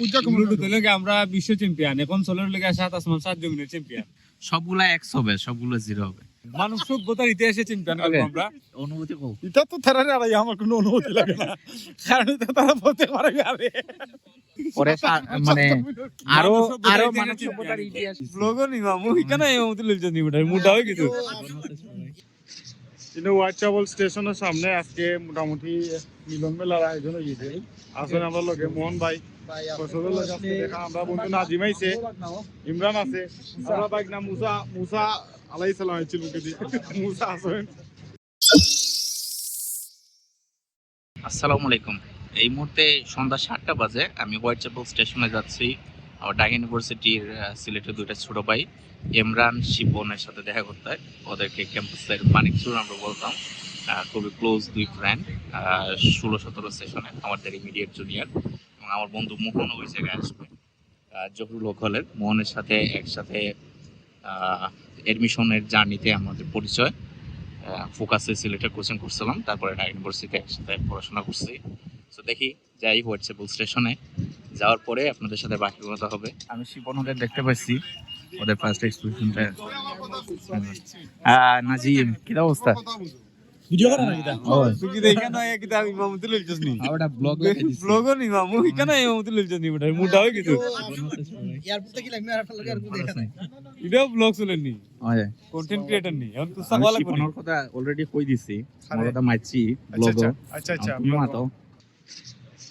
আমরা বিশ্ব চ্যাম্পিয়ন এখন সোলের লেগে সাত আসমান সাত জমিনের চ্যাম্পিয়ন সবগুলা এক্স হবে সবগুলো জিরো হবে। মানব সভ্যতার ইতিহাসে চ্যাম্পিয়ন. আমরা। অনুভূতি কো এটা তো তারা আর আমার কোনো অনুমতি লাগে না। কারণ এটা তারা বলতে পারে আরে পরে মানে আরও মানব সভ্যতার আরও ইতিহাসে মানব champion। সভ্যতার ইতিহাস। ব্লগও নিমা মু হিকানা এই মতো লিলছে নিমুটা মুটা হয়ে গেছে। কিন্তু হোয়াটসঅ্যাপল স্টেশনের সামনে আজকে মোটামুটি মিলন মেলার আয়োজন হয়েছে আসলে আমরা লগে মোহন ভাই আসসালামু আলাইকুম। এই মুহূর্তে সন্ধ্যা সাতটা বাজে, আমি হোয়াইট চ্যাপেল স্টেশনে যাচ্ছি। আমার ঢাকা ইউনিভার্সিটির সিলেটের দুইটা ছোট ভাই, ইমরান শিবনের সাথে দেখা করতে হয়। ওদেরকে ক্যাম্পাসের মানিক চুর আমরা বলতাম। খুবই ক্লোজ দুই ফ্রেন্ড ষোলো সতেরো সেশনে আমাদের ইমিডিয়েট জুনিয়র আমার বন্ধু মোহন ওই জায়গায় আসবে। জহুরুল হলের, মোহনের সাথে একসাথে এডমিশনের জার্নিতে আমাদের পরিচয়। ফোকাসে সিলেটে কোচিং করছিলাম তারপরে ইউনিভার্সিটিতে একসাথে পড়াশোনা করছি। তো দেখি, যাই হোয়াটসঅ্যাপল স্টেশনে যাওয়ার পরে আপনাদের সাথে বাকি কথা হবে। আমি শিবন ওদের দেখতে পাচ্ছি ওদের ফার্স্ট এক্সপ্রেশনটা নাজিম, কি অবস্থা? ভিডিও করা নাকি তুই দেখা মামুতে নি। ব্লগ এই মুটা হয়ে গেছে। এয়ারপোর্ট থেকে লাগবে আর আপনার আর দেখা নাই এটাও ব্লগ চলেন নি। ওই কন্টেন্ট ক্রিয়েটর নি এখন তো আমি লাগবে শিপনের কথা অলরেডি কই দিছি আমার কথা মাইছি আচ্ছা ব্লগ আচ্ছা আচ্ছা তুমি মাতো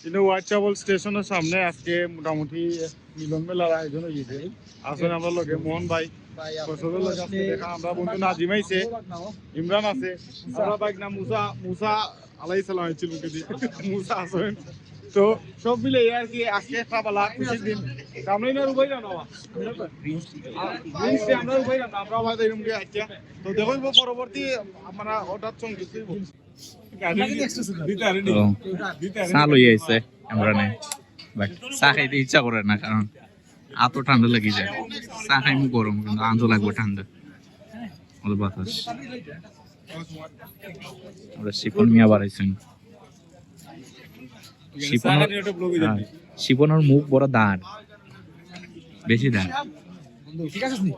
কিন্তু হোয়াটসঅ্যাপল স্টেশনের সামনে আজকে মোটামুটি মিলন মেলার আয়োজন হয়েছে। আসলে আমরা লগে মোহন ভাই ইমরান আছে তো সব মিলে কি আজকে একটা বেলা খুশির দিন আমরা না আচ্ছা ইচ্ছা করে না কারণ এত ঠান্ডা লেগে যায়। চা খাইমু গরম কিন্তু আনন্দ লাগবে ঠান্ডা। ওর বাতাস। আমরা শিপন মিয়া বাড়াইছেন শিপন যাবে শিপনের মুখ বড় দাঁড়। বেশি দাঁড়। ঠিক আছে নি?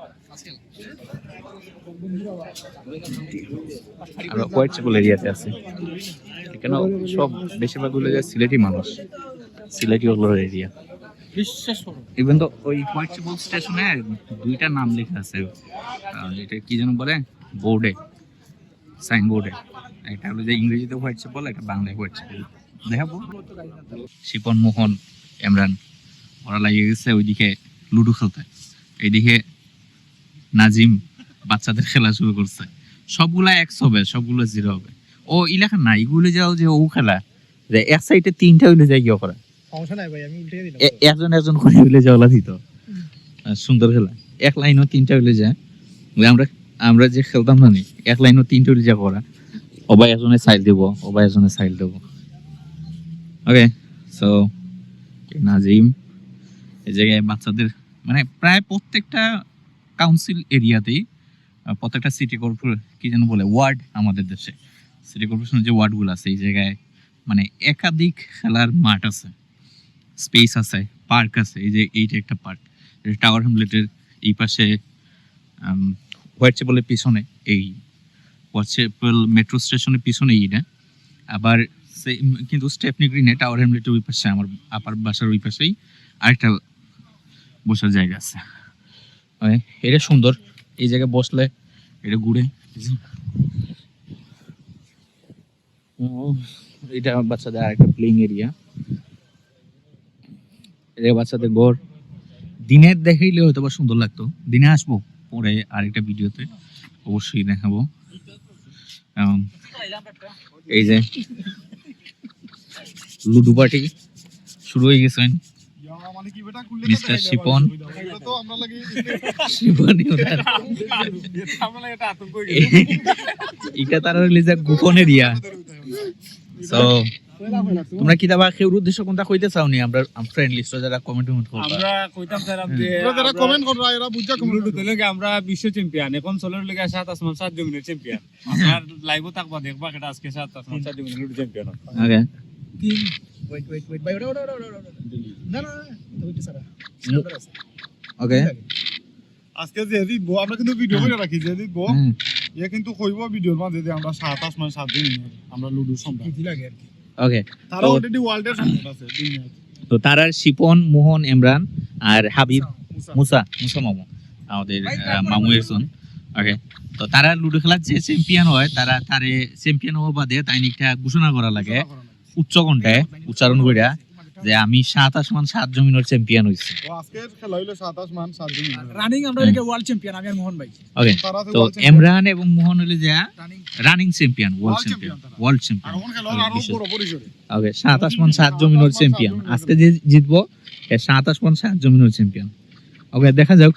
হোয়াইট চেপল এরিয়াতে আছি। এখানে সব বেশিরভাগগুলো সিলেটি মানুষ। সিলেটি ওগুলোর এরিয়া। ইভেন তো ওই হোয়াইট স্টেশনে দুইটা নাম লেখা আছে এটা কি যেন বলে? বোর্ডে সাইন বোর্ডে একটা হলো যে ইংরেজিতে চেপল একটা বাংলায় হোয়াইট দেখাবো শিপন মোহন, ইমরান, ওরা লাগিয়ে গেছে ওইদিকে লুডো খেলতে। এইদিকে নাজিম বাচ্চাদের খেলা শুরু করছে। সবগুলা এক্স হবে, সবগুলো জিরো হবে। ও ইলাকা না এগুলো যাও যে ও খেলা, যে এক সাইডে তিনটা হইলে যাই গিয়ে করা সমস্যা নাই ভাই, আমি উল্টে একজন একজন করে হইলে যাওয়া দিত। সুন্দর খেলা। এক লাইনও তিনটা হইলে যায়। আমরা আমরা যে খেলতাম না এক লাইনও তিনটা হইলে যা করা। ওবা একজনে সাইল দেব ওবা একজনে সাইল দেব। ওকে সো নাজিম, এই জায়গায় বাচ্চাদের মানে প্রায় প্রত্যেকটা কাউন্সিল এরিয়াতেই প্রত্যেকটা সিটি কর্পোরেট কি যেন বলে ওয়ার্ড আমাদের দেশে। সিটি কর্পোরেশনের যে ওয়ার্ডগুলো আছে, এই জায়গায় মানে একাধিক খেলার মাঠ আছে। স্পেস আছে, পার্ক আছে, এই যে এইটা একটা পার্ক। টাওয়ার হ্যামলেটের এই পাশে হোয়াইট পিছনে এই হোয়াইট চেপল মেট্রো স্টেশনের পিছনে এইটা। আবার সে কিন্তু স্টেপনি গ্রিনে টাওয়ার হ্যামলেটের ওই পাশে, আমার আপার বাসার ওই পাশেই আরেকটা বসার জায়গা আছে। এটা সুন্দর। এই জায়গায় বসলে এটা ঘুরে এটা বাচ্চাদের আরেকটা প্লেইং এরিয়া এটা বাচ্চাদের ঘর। দিনের দেখাইলে হয়তো বা সুন্দর লাগতো। দিনে আসব পরে আরেকটা ভিডিওতে অবশ্যই দেখাবো। এই যে লুডু পার্টি শুরু হয়ে গেছেন মানে কি বেটা কুললে মিস্টার শিপন। তো আমরা এটা তারা হইলে যে গোপন এরিয়া সো তোমরা কি দাবা কেউর উদ্দেশ্য কোনটা কইতে চাওনি? আমরা ফ্রেন্ড লিস্ট যারা কমেন্ট করবা। আমরা কইতাম স্যার যে তোরা যারা কমেন্ট কররা এরা বুঝা কমেন্ট লুডুতে লেগে আমরা বিশ্ব চ্যাম্পিয়ন এখন সোলের লেগে সাত আসমান সাত জমিনের চ্যাম্পিয়ন আপনার লাইভও থাকবা দেখবা এটা আজকে সাত আসমান সাত জমিনের লুডু চ্যাম্পিয়ন ওকে তিন ওয়েট ওয়েট ওয়েট ওটা ওটা ওটা ওটা, ওটা না না ওইটা সারা। ওকে আজকে যে দিবো আমরা কিন্তু ভিডিও করে রাখি যে দিবো হুম। এ কিন্তু কইব ভিডিওর মাঝে যে আমরা সাত আসমান সাত দিন আমরা লুডু সম্রাট। কি লাগে আর কি? ওকে তারা অলরেডি ওয়ার্ল্ডের আছে তো তারার শিপন মোহন ইমরান আর হাবিব মুসা মুসা। মামু আমাদের মামু এরসন। ওকে তো তারা লুডো খেলার যে চ্যাম্পিয়ন হয় তারা তারে চ্যাম্পিয়ন হওয়া বাদে তাই একটা ঘোষণা করা লাগে উচ্চ কণ্ঠে উচ্চারণ করিয়া যে আমি সাত আসমান সাত জমিনের চ্যাম্পিয়ন দিন রানিং আমরা। এদিকে ওয়ার্ল্ড চ্যাম্পিয়ন আমি আর মোহন ভাই। ওকে তো ইমরান এবং মোহন হলে যে running champion world champion. World আর চ্যাম্পিয়ন ওখানে খেলোয়াড় আরও বড় পরিসরে। ওকে সাত আসমান সাত জমিনের চ্যাম্পিয়ন আজকে যে জিতবো এ সাত আসমান সাত জমিনের চ্যাম্পিয়ন ওকে দেখা যাক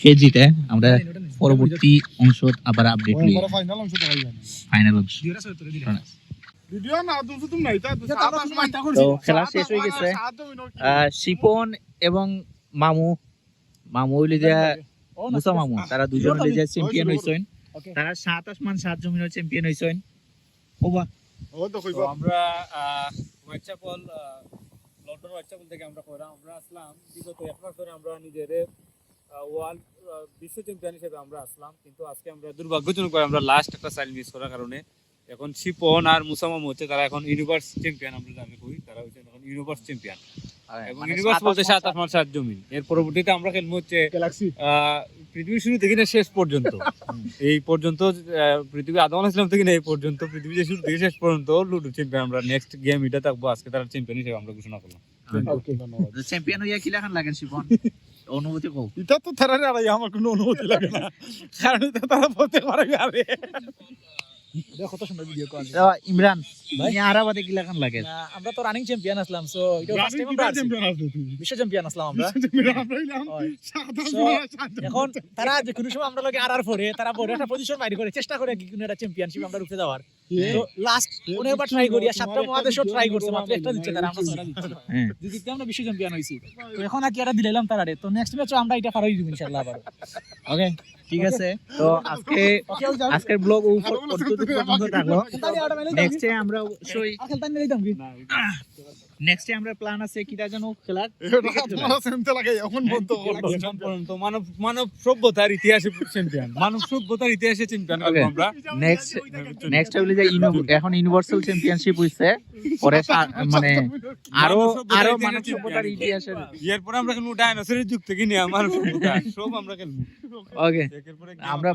সে জিতে। আমরা পরবর্তী অংশ আবার আপডেট লই ফাইনাল অংশ ফাইনাল অংশ। তা আমরা মাইটা করছি। তো খেলা শেষ হয়ে গেছে। আহ, শিপন এবং মামু মামু হইলে মুসা মামু তারা দুজন হইলে চ্যাম্পিয়ন হইছেন। তারা সাত আসমান সাত জমিনের চ্যাম্পিয়ন হইছেন। ওবা। ও তো তো কইব আমরা হোয়াটসঅ্যাপল লন্ডন হোয়াটসঅ্যাপল থেকে আমরা কইরা আমরা আসলাম। বিগত এক মাস ধরে আমরা নিজের ওয়ার্ল্ড বিশ্ব চ্যাম্পিয়ন হিসেবে আমরা আসলাম। কিন্তু আজকে আমরা দুর্ভাগ্যজনক আমরা লাস্ট একটা সাইল মিস করার কারণে এখন শিপন আর মুসামাম হচ্ছে তারা এখন ইউনিভার্স চ্যাম্পিয়ন আমরা জানি কই তারা হচ্ছে এখন ইউনিভার্স চ্যাম্পিয়ন এবং মানে ইউনিভার্স সাত বলতে সাত আসমান সাত জমিন এর পরবর্তীতে আমরা খেলব হচ্ছে পৃথিবীর শুরু থেকে না শেষ পর্যন্ত। এই পর্যন্ত পৃথিবী আদম ইসলাম থেকে না এই পর্যন্ত পৃথিবী যে শুরু থেকে শেষ পর্যন্ত লুডো চ্যাম্পিয়ন আমরা নেক্সট গেম এটা থাকব আজকে তারা চ্যাম্পিয়ন হিসেবে আমরা ঘোষণা করলাম। চ্যাম্পিয়ন হইয়া কি লাগান লাগেন শিপন? অনুভূতি কও। এটা তো তারা আর আমার কোনো অনুমতি লাগে না। কারণ এটা তারা বলতে পারে আরে কত সুন্দর ভিডিও কল ইমরান তুমি আরাবাদে কি লাগান লাগে? আমরা তো রানিং চ্যাম্পিয়ন আসলাম সো এটা ফার্স্ট টাইম আমরা চ্যাম্পিয়ন আছে। বিশ্ব চ্যাম্পিয়ন আসলাম আমরা। চ্যাম্পিয়ন আমরা হইলাম। সাত So, আসমান সাত জমিন। এখন তারা যে কোনো সময় আমরা লগে আর আর পরে তারা বড় একটা পজিশন বাইরে করে চেষ্টা করে কি কোনো একটা চ্যাম্পিয়নশিপ আমরা উঠে যাওয়ার তো লাস্ট অনেকবার ট্রাই করি আর সাতটা মহাদেশও ট্রাই করছে মাত্র একটা দিচ্ছে তারা আমরা ছয়টা দিচ্ছি। হ্যাঁ। আমরা বিশ্ব চ্যাম্পিয়ন হইছি তো এখন আর কি একটা দিলাম তারারে তো নেক্সট ম্যাচও আমরা এটা পারই দিব ইনশাআল্লাহ আবার ওকে ঠিক আছে? তো আজকে আজকের ব্লগ পর্যন্ত থাকল নেক্সট আমরা অবশ্যই নেক্সটে আমরা প্ল্যান আছে কিটা যেন খেলার। পর্যন্ত মানব মানব সভ্যতার ইতিহাসে চ্যাম্পিয়ন মানব সভ্যতার ইতিহাসে চ্যাম্পিয়ন আমরা। নেক্সট নেক্সট হইলে যে এখন ইউনিভার্সাল চ্যাম্পিয়নশিপ হইছে পরে মানে আরও আরও মানব সভ্যতার আমরা খেলব ডাইনোসরের যুগ থেকে নিয়ে আমার সব আমরা খেলব। ওকে আমরা।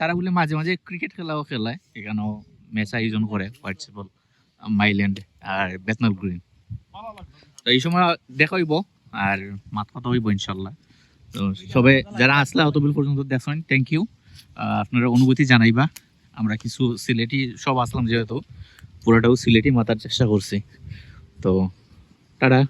তারা বলে মাঝে মাঝে ক্রিকেট খেলাও খেলায়। এখানেও ম্যাচ আয়োজন করে হোয়াটসঅ্যাপল মাইল্যান্ড আর বেতনাল গ্রিন তো এই সময় দেখা হইব আর মাত কথা হইব ইনশাল্লাহ তো সবে যারা আসলে অতবিল পর্যন্ত দেখেন থ্যাংক ইউ আপনারা অনুভূতি জানাইবা। আমরা কিছু সিলেটি সব আসলাম যেহেতু, পুরোটাও সিলেটি মাতার চেষ্টা করছি। তো, টাটা।